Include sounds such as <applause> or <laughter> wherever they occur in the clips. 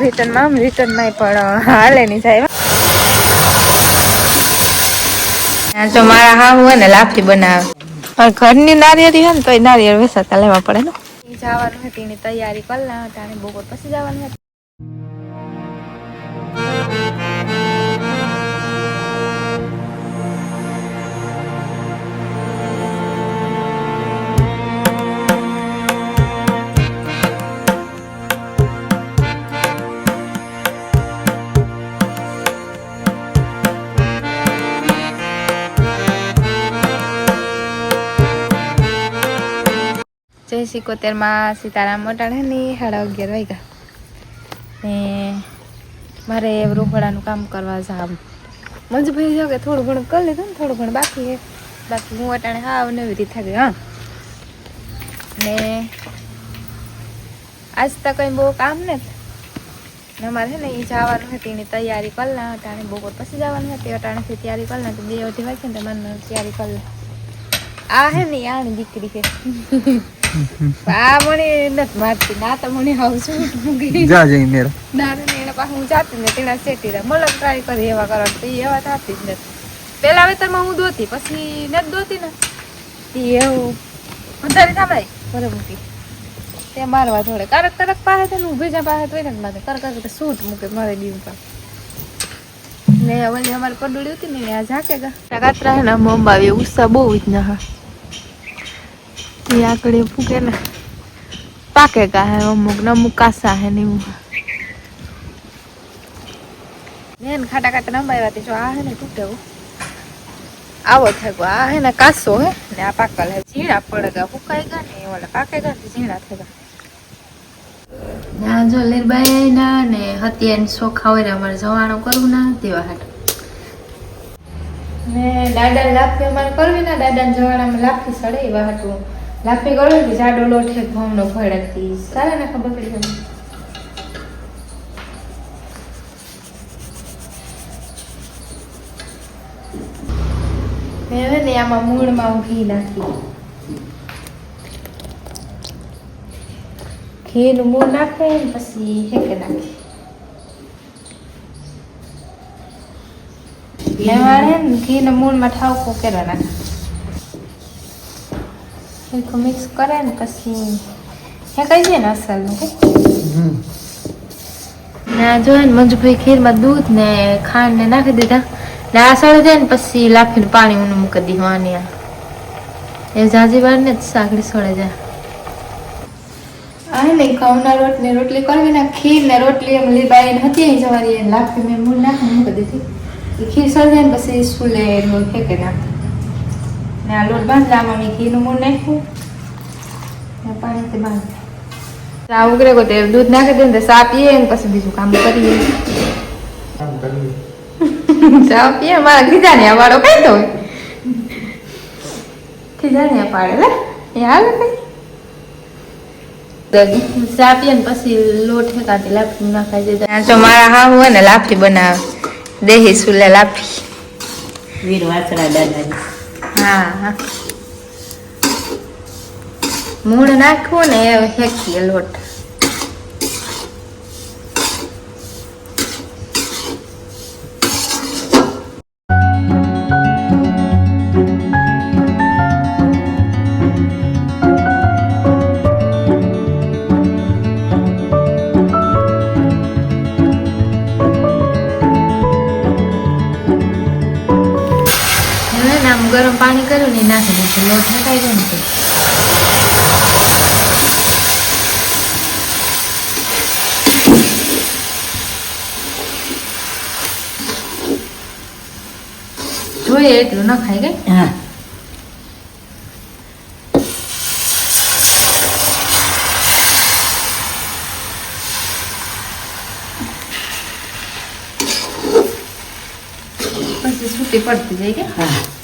રિટર્નમાં રિટર્નમાં પણ હાલે નહીં સાહેબ તો જો મારા હા હોય ને લાફી બનાવે. પણ ઘરની નારિયેળી હોય ને તો નારિયેળ વેસાતા લેવા પડે ને. જવાનું હતી તૈયારી કરી લા હતા અને બપોર પછી જવાનું હતું જય સિકોતેરમાં સીતારામ મોટાણાની સાડા અગિયાર વાગ્યા. ને મારે રોકડાનું કામ કરવા જાવ મંજુભાઈ જો કે થોડું ઘણું કરી લીધું ને થોડું ઘણું બાકી છે. બાકી હું અટાણે હાવ નવી રીતે થાય ગઈ, હા. ને આજ તો કંઈ બહુ કામ ને ને અમારે છે ને એ જવાનું હતી એની તૈયારી કરી લા અટાણે બપોર પછી જવાનું હતી અટાણેથી તૈયારી કરી લા, તો બે અઢી વાગે ને તો મને તૈયારી કરી આ હે ને આની દીકરી છે. આ મને નથી મારતી. ના તો મને હાવ શું જા જઈ મેરા ના ને એના પાસે હું જાતી ને તેના સેટી રહે મલક ટ્રાય કરી એવા કરવા તો એવા થતી જ નથી. પેલા વેતરમાં હું દોતી પછી નથી દોતી ને. એવું. વધારે થાંભળાય ઘરે મૂકી. તે મારવા થોડે કરક કરક પાસે તો હું ભેજા પાસે તો એને જ માથે કર કર સૂટ મૂકે મારે દીવ પર. ને ઓલી અમારી પડુડી હતી ને આ ઝાકે ગા. કાતરા ને મોંબાવી ઉસ્સા બહુ જ ના હા. એ આકડી ફૂકે ને પાકે કાહે અમુક ને અમુક કાસા હે ને એવું. મેન ખાટા ખાટા નંબાવ્યા તે જો આ હે ને તૂટે આવો થાય આ હે ને કાસો હે ને આ પાકલ હે ઝીણા પડે ગયા ફૂકાઈ ગયા ને ઓલા પાકે ગયા ને ઝીણા થઈ ગયા ના જો લીરબાઈ ના ને હત્યા ચોખા હોય ને અમારે જવાનું કરવું ના તેવા હાટ. ને દાદા લાપી અમારે કરવી ના દાદા જવાનામાં લાપી સડે એવા હાટું. લાપી કરો કે જાડો લોટ છે ઘઉંનો ભડકતી સારા ને ખબર પડી ગઈ? મેં ને આમાં મૂળમાં ઘી નાખી ઘીનું મૂળ નાખે પછી હેકે નાખે. લેવાડે ને ઘીના મૂળમાં ઠાવકો કર્યા નાખે સરખું મિક્સ કરે ને પછી હેકાઈ જાય ને અસલનું કે ના જોઈએ ને મંજુભાઈ ખીરમાં દૂધ ને ખાંડ ને નાખી દીધા ને આ સળી જાય ને પછી લાફીને પાણી ઊનું મૂકી દીધું આની આ એ જાજીવાર ને જ સાગડી સળે જાય આ ને ઘઉંના રોટ ને રોટલી કરવી ને ખીર ને રોટલી એમ લીબાઈ હતી અહીં જવાની એ લાફી મેં મૂળ નાખી મૂકી દીધી એ ખીર સળી જાય ને પછી સુલે ફેંકી ફેંકે નાખી ને આ લોટ બાંધલામાં મેં ઘીનું મૂળ નાખ્યું. ને પાણીથી બાંધ ચા ઉગરે કોઈ તે દૂધ નાખી દે ને ચા પીએ ને પછી બીજું કામ કરીએ. ચા પીએ મારા ખીજાને વાળો કઈ તો ખીજાને પાડે લે. એ હાલે કઈ. ચા પીએ ને પછી લોટ હેકાતી લાપસી જો મારા હા હોય ને લાપસી બનાવે. દેહી સુલે લાફી. વીર વાસણા દાદાજી. હા હા. મૂળ નાખવું ને એ હેકીએ લોટ. નાખી દીધું લોટ નખાઈ ગયો ને તે. જોઈએ એટલું નખાઈ ગઈ હા પછી છૂટી પડતી જાય કે હા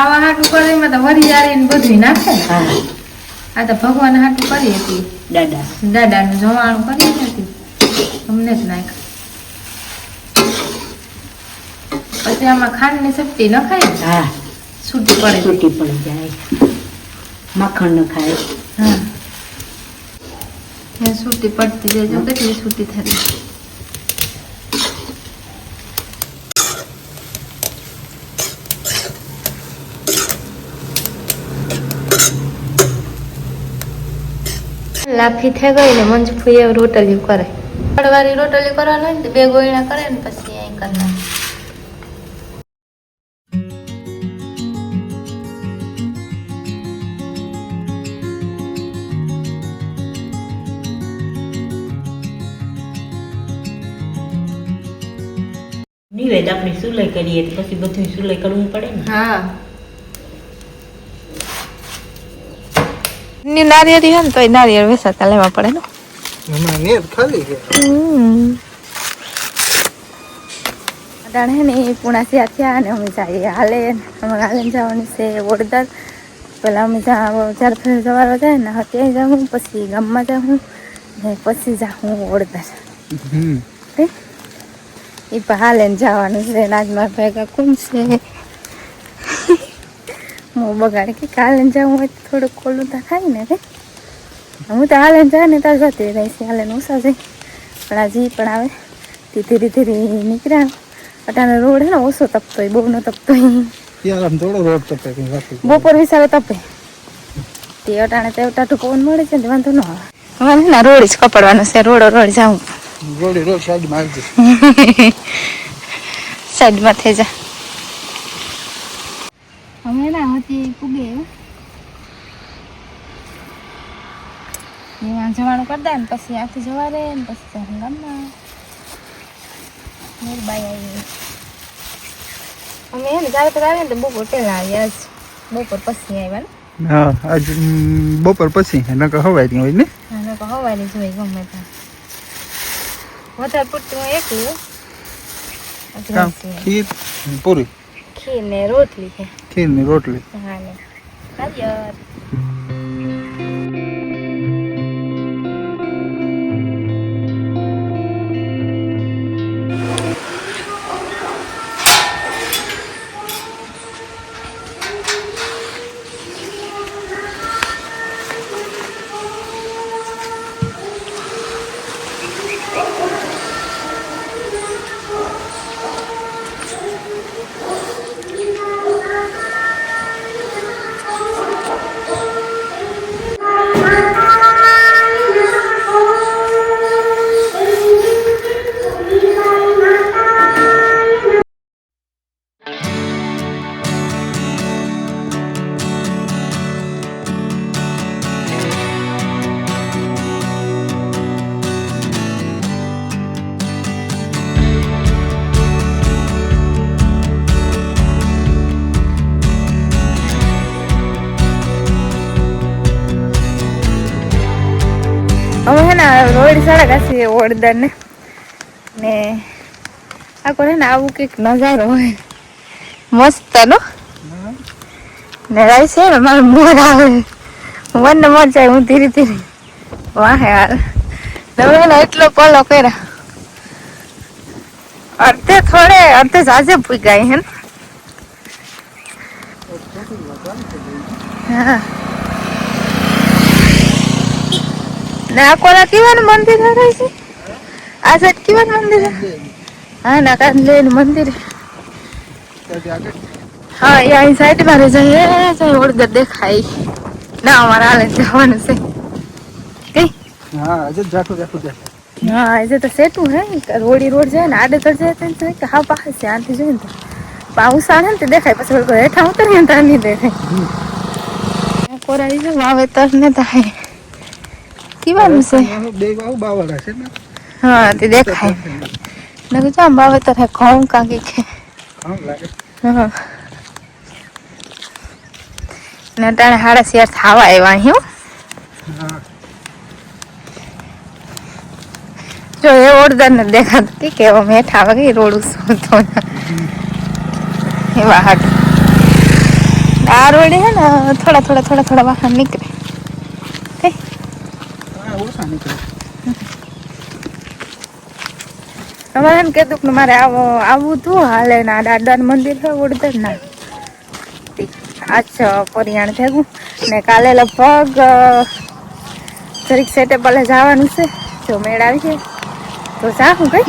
ખાવા હાટું કરે એમાં તો વરિયાળી ને બધું નાખે હા. આ તો ભગવાન હાટું કરી હતી. દાદા. દાદાનું જવાણું કરી હતી. અમને જ નાખ પછી આમાં ખાંડની શક્તિ નખાય ને? હા. છૂટી પડે. છૂટી પડી જાય. માખણ ન ખાય. હા. સૂટી પડતી તો કેટલી છૂટી થતી લાફી થઈ ગઈ ને મંજ ફૂઈએ રોટલી કરે. પડવાળી રોટલી કરવાની હોય ને બે ગોયણા કરે ને પછી અહીં કરવાનું નિવેદ આપણે સુલાઈ કરીએ તો પછી બધું સુલાઈ કરવું પડે ને? હા. ની નારિયેળી હે ને તોય નારિયેળ વેસાતા લેવા પડે ને. હમણાં નેર ખાલી છે. અટાણે હે ને પૂણા થયા થયા અને અમે જઈએ હાલે અમે હાલે જવાનું છે વડોદર. પેલા અમે જ્યાં ચાર ફેર જવાનો જાય ને હા ત્યાં જાઉં પછી ગામમાં જાઉં ને પછી જાઉં વડોદર? એ પણ હાલે ને જવાનું છે ને આજ મારા ભેગા કોણ છે? હું બગાડે કે કાલે જવું હોય તો થોડુંક ખોલું તો થાય ને રે. હું તો હાલે જા જાય ને તાર જતી રહીશ હાલે ઓછા જઈ પણ આ જી પણ આવે. તે ધીરે ધીરે નીકળ્યા અટાણે રોડ હે ને ઓછો તપતો બહુ ન તપતો બપોર વિસાવે તપે. તે અટાણે તે ટાટું પવન મળે છે ને વાંધો ન આવે. ના ને રોડ જ કપડવાનો છે રોડો રોડ જાઉં. રોડ રોડ સાઈડમાં આવી જશે <laughs> સાઈડમાં થઈ જા. અમે ના હતી પૂગે એમાં જવાનું કરી દે ને પછી આથી જવા રે ને પછી જાય ગામમાં મોરબાઈ આવી અમે હે ને જ્યારે આવે ને તો બપોર પહેલા આવ્યા જ બપોર પછી આવ્યા ને હા આજ ઉમ, બપોર પછી નકર હવાઈ ત્યાં હોય ને હા લોકો હવારે જોઈ ગમે ત્યાં વધારે પૂરતું હું એકલી કામ અત્યારે ખીર અને પૂરી ખીર ને રોટલી ખીર ને રોટલી. હા ને. હે ને રોડ સડક હશે ને આ કોને ને આવું કંઈક નજારો હોય. મસ્ત નો ને રાઈ છે ને મારું મોર આવે. ને મોર જાય, હું ધીરે ધીરે. વાહ યાર તમે ને એટલો પલો કર્યા. અડધે થોડે અડધે જાજે ભૂગાય હે ને. હા. ને આ કેવાનું મંદિર હે છે આ સાઈડ કેવાનું મંદિર હા? ના કાંદલે મંદિર હા. એ અહીં સાઈડમાં રહે છે એ છે દેખાય. ના અમારે હાલે જવાનું છે. કઈ? હા આજે જાય હા આજે તો સેટું હે રોડી રોડ જાય ને આડે ચડ જાય તો હા પાસે છે આથી જોઈને તો. પાઉસાણ હે ને તે દેખાય પછી હેઠા ઉતરીએ ને તો નહીં દેખાય. કોરા વાવેતર ને થાય કેવાનું છે. ને? હા તે દેખાય. નકર જો આમ વાવેતર હે ઘઉં કાંકી કે. હા લાગે. હા. ને અટાણે હાડા શેર થાવા આવ્યા અહીં જો એ ઓરદાર ને દેખાતું કે કેવો મેઠા વગી રોડ શું તો એવા હાટ. આ રોડે હે ને થોડા થોડા થોડા થોડા વાહન નીકળે. હા તમારે એમ કેતું કે મારે આવો આવવું તું હાલે ના દાદા મંદિર છે ઉડતર ના આજ પરિયાણ ભેગું. ને કાલે લગભગ અ, સેટે સેટેબલે જવાનું છે. જો મેળ આવી છે તો જા હું કઈ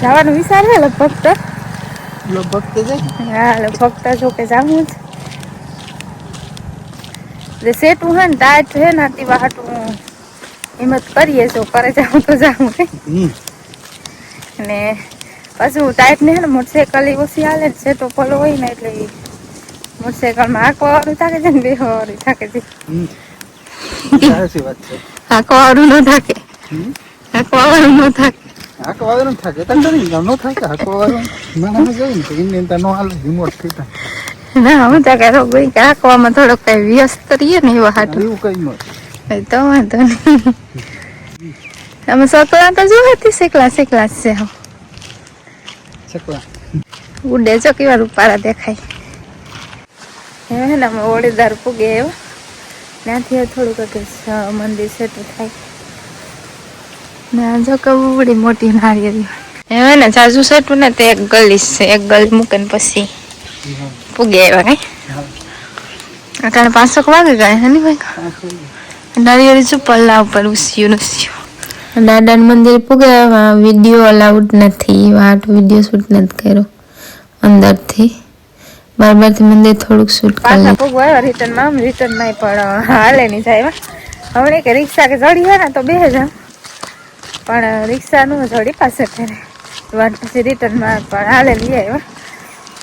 જવાનું વિચાર છે લગભગ તો. લગભગ તો હા લગભગ તો જો કે જાવું જ. એટલે સેટું હે ને ટાઈટ છે ને આટલી વાટું હિંમત કરીએ જો કરે જાઉં તો જાઉં ને પછી ટાઈટ ને હે ને મોટરસાઇકલ એ ઓછી હાલે ને તો પલો હોય ને એટલે મોટરસાઇકલમાં હાંકવા વાળું થાકે છે ને બે વાળું થાકે છે. હમ. સાચી વાત છે. હાંકવા વાળું ન થાકે. હમ? વાળું ન થાકે. હાંકવા વાળું થાય તને ન થાકે આખો વાળું માણસ જોયું ને તો એની અંદર નો હાલે રિમોટ થઈ ના હું તો કે કોઈ કે હાંકવામાં થોડોક કઈ વ્યસ્ત રહીએ ને એવા હાટું. એવું કઈ તો વાંધો નહીં. અમે સકલા તો જો હતી સેકલા સેકલા છે હો. સેકલા. ઉડે જો કેવા રૂપારા દેખાય. હે ને અમે ઓળીદાર પૂગે એવો. ત્યાંથી થોડુંક કે મંદિર સેટ થાય. ને જો કવડી મોટી નારિયેળી હે ને જાજુ સેટું ને તે એક ગલી છે એક ગલી મૂકે ને પછી પૂગે એવા કઈ કારણ પાંચસો વાગે ગયા હે ને ભાઈ નારિયેળી પલ્લા ઉપર ઉસ્યું ઉસ્યું દાદા મંદિર પૂગ્યા વીડિયો અલાઉડ નથી વાટ વીડિયો શૂટ નથી કર્યો અંદરથી બાર બારથી મંદિર થોડુંક શૂટ પાછા પૂગવા રિટર્નમાં રિટર્નમાં પણ હાલે નહીં થાય હમણે કે રિક્ષા કે ચડી હોય ને તો બે હજાર પણ રિક્ષા નું ચડી પાસે ફેરે વાટ પછી રિટર્નમાં પણ હાલે લઈ આવ્યા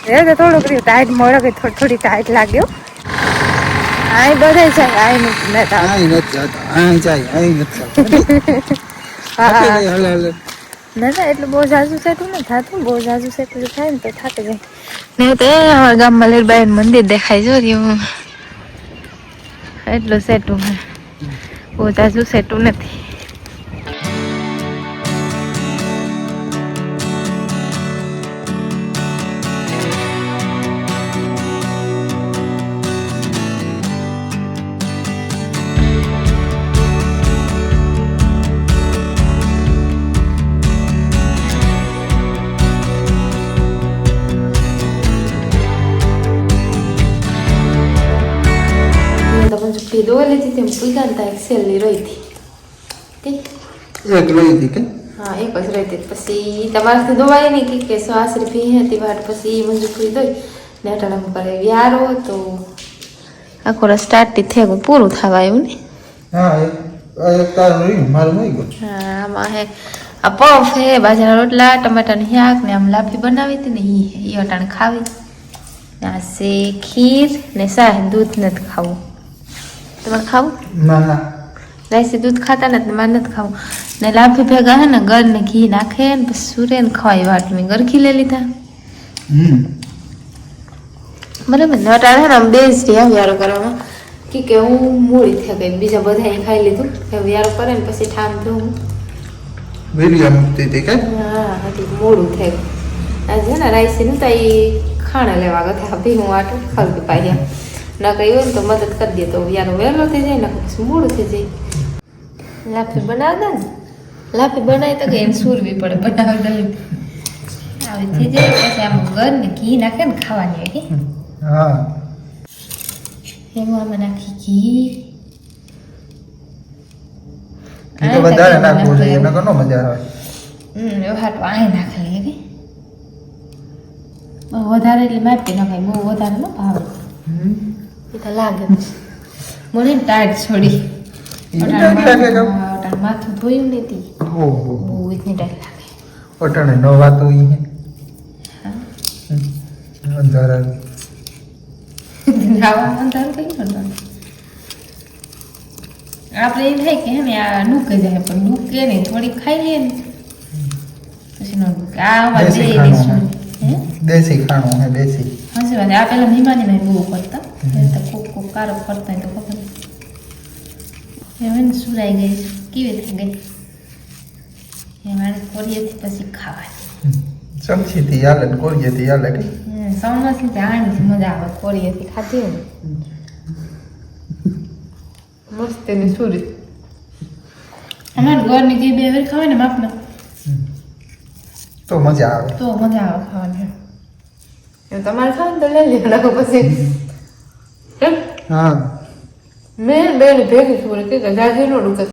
એ તો થોડુંક રહ્યું. ટાઈટ મળે કે થોડી થોડી ટાઈટ લાગ્યો. આય બધે છે. આય નથી નતા આય નથી જતા. આય જાય આય નથી <laughs> હા. હાલે હાલે. ના ના એટલું બહુ જાજુ સેટું ને થાતું. બહુ જાજુ સેટું થાય ને તો થાકે જાય. ને તો એ અમારા ગામમાં લીરબાઈ મંદિર દેખાય. જો રહ્યું. એટલું સેટું બહુ જાજુ સેટું નથી. દો લેતી તેમ પૂજા ને ત્યાં એક રહી હતી હા એક જ રહી હતી પછી તમારાથી દોવાય નહીં કે સાસરી ફી હતી વાટ પછી મંજૂર કરી દોઈ ને અટાણા ઉપર વ્યારો તો આખો સ્ટાર્ટથી થેગું પૂરું થવા આવ્યું ને હા પફ હે બાજરાના રોટલા ટમાટાની શાક ને આમ લાફી બનાવી હતી ને એ અટાણ ખાવી આ સે ખીર ને શાહ દૂધ નથી ખાવું તમારે ખાવું? ના ના. રાઈસી દૂધ ખાતા નથી મારે નથી ખાવું. ને લાફી ભેગા હે ને ગર ને ઘી નાખે ને પછી સુરે ને ખવાય વાટ. મેં ગરખી લઈ લીધા. બરાબર ને? અટાણે ને આમ બે જ રહ્યા વ્યારો કરવામાં. કે કે હું મૂળી થઈ ગઈ બીજા બધાએ ખાઈ લીધું. કે વ્યારો કરે ને પછી ઠામ ધોઉં વીડિયો મૂકતી હતી કે હા હજી મોડું થઈ આજે ને રાઈસી નું તઈ ખાણા લેવા ગયા ભી હું આટલું ખાલી પાડ્યા ના કઈ હોય ને તો મદદ કરી દે. તો યાર વહેલો થઈ જાય ને પછી મોડું થઈ જાય. લાફી બનાવતા ને. લાફી બનાવી તો કે એમ સુરવી પડે બનાવતા આવી થઈ જાય પછી આમ ઘર ને ઘી નાખે ને ખાવાની હોય હા? એમાં આમાં નાખી ઘી. એ તો વધારે નાખવું જોઈએ નકર નો મજા આવે. હમ એવું હાટું આય નાખેલી કે વધારે એટલે માપી નખાય બહુ વધારે ન ભાવે. હમ. એ તો લાગે. જ. મને ટાઈટ છોડી. અટાણે માથું ધોયું નથી ઓહો બહુ એટલી ટાઈટ લાગે. અટાણે નો વાતું ઈ. અંધારા. <laughs> નાવા અંધારું કઈ કરવાનું આપણે એમ થાય કે હે ને આ ડૂકે જાય પણ ડૂકે ને થોડી ખાઈ લઈએ ને. પછી નો આ દેશી ખાણું હે. દેશી હા વાત આ પેલા મહેમાની મેં બહુ કરતા તો કોક કોક કારો કરતા હોય તો ખબર નહીં. ને સુરાઈ ગઈ. છે. કેવી થઈ ગઈ? એ મારે કોરિયાથી પછી ખાવાની. ચમચીથી હાલે ને હાલે કે? સૌનાથી જાણીથી મજા આવે કોરિયાથી ખાધી હોય ને. મસ્ત એની સુરી. અમારે ઘરની જે બે વાર ખાવાય ને માપના તો મજા આવે. તો મજા આવે ખાવાની. તમારે ખાવાનું તો લઈ લેવાના પછી. હા. મેં બેન ભેગી ખબર કે જાજી નો